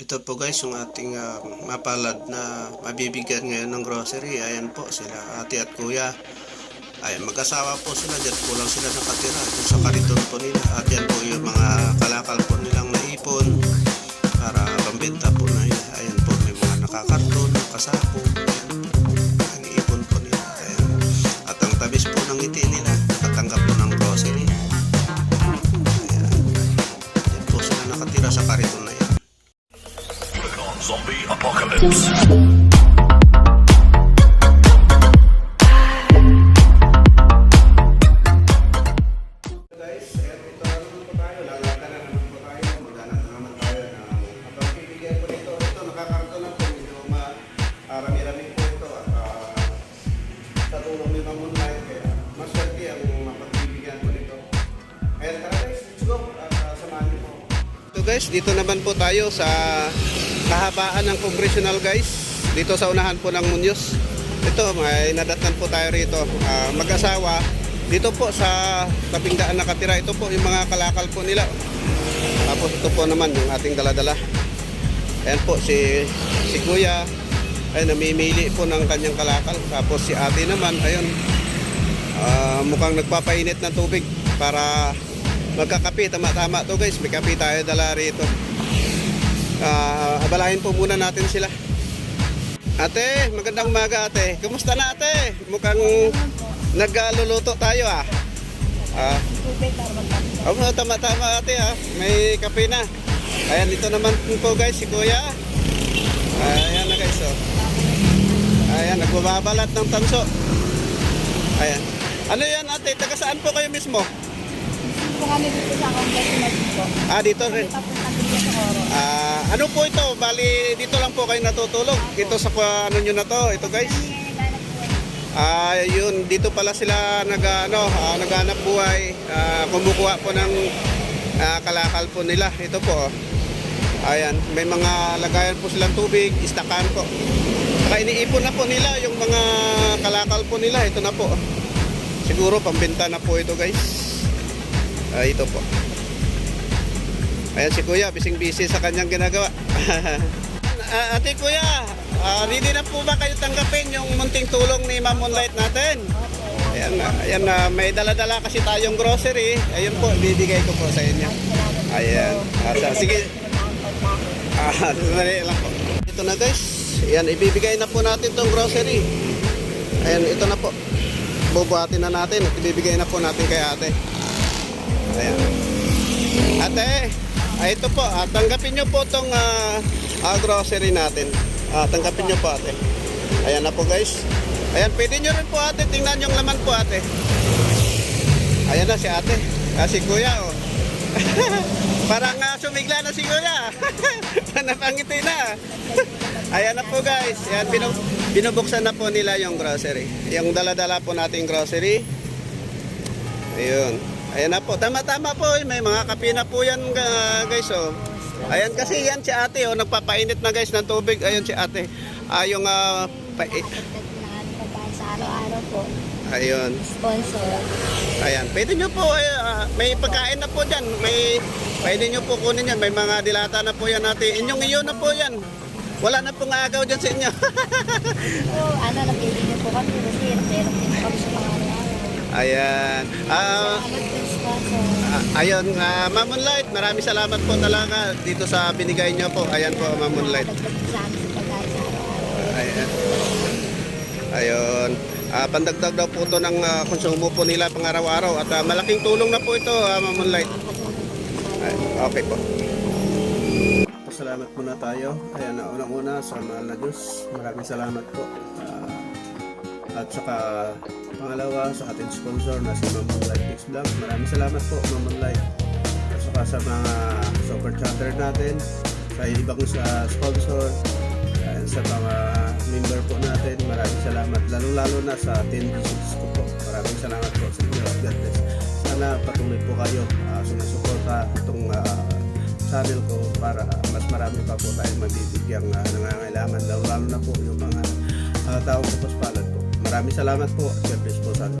Ito po guys, yung ating ah, mapalad na mabibigyan ngayon ng grocery. Ayan po sila, ate at kuya. Ay, mag-asawa po sila, dyan po lang sila nakatira. Ito sa kariton po nila. At yan po yung mga kalakal po nilang naipon para pambenta po na yun. Ayan po, may mga nakakarton, nakasako. Ayan ipon po nila. Ayan. At ang tabis po ng ngiti nila, nakatanggap po ng grocery. Ayan. Yan po sila nakatira sa kariton na yan. Zombie apocalypse. So guys, dito naman po tayo sa kahabaan ng congressional guys. Dito sa unahan po ng Munyos. Ito, may nadatnan po tayo rito. Ah, mag-asawa. Dito po sa tabing daan nakatira. Ito po yung mga kalakal po nila. Tapos ito po naman yung ating daladala. Ayan po si, si Kuya. Ay namimili po ng kanyang kalakal. Tapos si ate naman, ayun. ah, mukhang nagpapainit ng tubig para magkakape. Tama-tama to guys. May tayo dala rito. Ah, abalahin po muna natin sila. Ate, magandang umaga ate. Kumusta na ate? Mukhang nagluluto tayo ah. Ah, oh, tama-tama ate ah. May kape na. Ayan, ito naman po guys, si Kuya. Ayan na guys oh. Ayan, nagbababalat ng tanso. Ayan. Ano yan ate? Taga saan po kayo mismo? Po kami dito sa congressional po. Ah, dito rin. Sa. Ah, ano po ito? Bali, dito lang po kayo natutulog. Dito sa pa- ano nyo na to. Ito guys. Po. Ah, yun, dito pala sila nag ano, ah, naghanap buhay, ah, kumukuha po ng ah, kalakal po nila. Ito po. oh. Ayan, may mga lagayan po silang tubig, istakan po. Saka iniipon na po nila yung mga kalakal po nila. Ito na po. Siguro pambenta na po ito, guys. Ah, ito po. Ayan si Kuya, bising-busy sa kanyang ginagawa. Ah, ate Kuya, ah, ready na po ba kayo tanggapin yung munting tulong ni Ma'am Moonlight natin? Ayan ayan na, may dala-dala kasi tayong grocery. Ayun po, bibigay ko po sa inyo. Ayan. Ah, sa- sige. Ah, lang po. Ito na guys. Ayan, ibibigay na po natin tong grocery. Ayan, ito na po. Bubuhatin na natin at ibibigay na po natin kay ate. Ayan. Ate, ah, ito po, ah, tanggapin nyo po itong grocery natin. Ah, tanggapin nyo po ate. Ayan na po guys. Ayan, pwede nyo rin po ate, tingnan yung laman po ate. Ayan na si ate. Ah, si kuya oh. Parang ah, sumigla na si kuya. Napangiti na. Ayan na po guys. Ayan, binu- binubuksan na po nila yung grocery. Yung dala-dala po nating grocery. Ayun. Ayan na po. Tama-tama po. May mga kape na po yan ga- guys. Oh. Ayan kasi yan si ate. Oh, nagpapainit na guys ng tubig. Ayun si ate. Ah, yung ah, pa- eh, sa araw-araw po. ayun. Sponsor. Ayan. Pwede nyo po. eh, ah, may pagkain na po dyan. May, pwede nyo po kunin yan. May mga dilata na po yan ate. Inyong iyo na po yan. Wala na pong agaw dyan sa inyo. So, ano, napili niyo po kami kasi pero din kami sa mga. Ayan. Ah. Ah, ayun, uh, Ma'am Moonlight, maraming salamat po talaga dito sa binigay niyo po. Ayan po, Ma'am Moonlight. Ayan. Ayun. Ah, pandagdag daw po ito ng ah, konsumo po nila pang araw-araw at ah, malaking tulong na po ito, uh, Ma'am Moonlight. Ay, okay po. Pasalamat muna tayo. Ayan, na unang-una sa mahal na Diyos. Maraming salamat po. Ah, at saka pangalawa sa ating sponsor na si Ma'am Moonlight Mix Vlog. Maraming salamat po, Ma'am Moonlight. At saka sa mga super chatter natin, sa ibang sa sponsor, and sa mga member po natin, maraming salamat. Lalo-lalo na sa 10 visits ko po. Maraming salamat po sa inyo. God bless. Sana patuloy po kayo uh, sumusuporta itong ah, channel ko para mas marami pa po tayong mabibigyang uh, nangangailangan. Lalo-lalo na po yung mga uh, taong kapaspalad po. Maraming salamat po. God bless po sa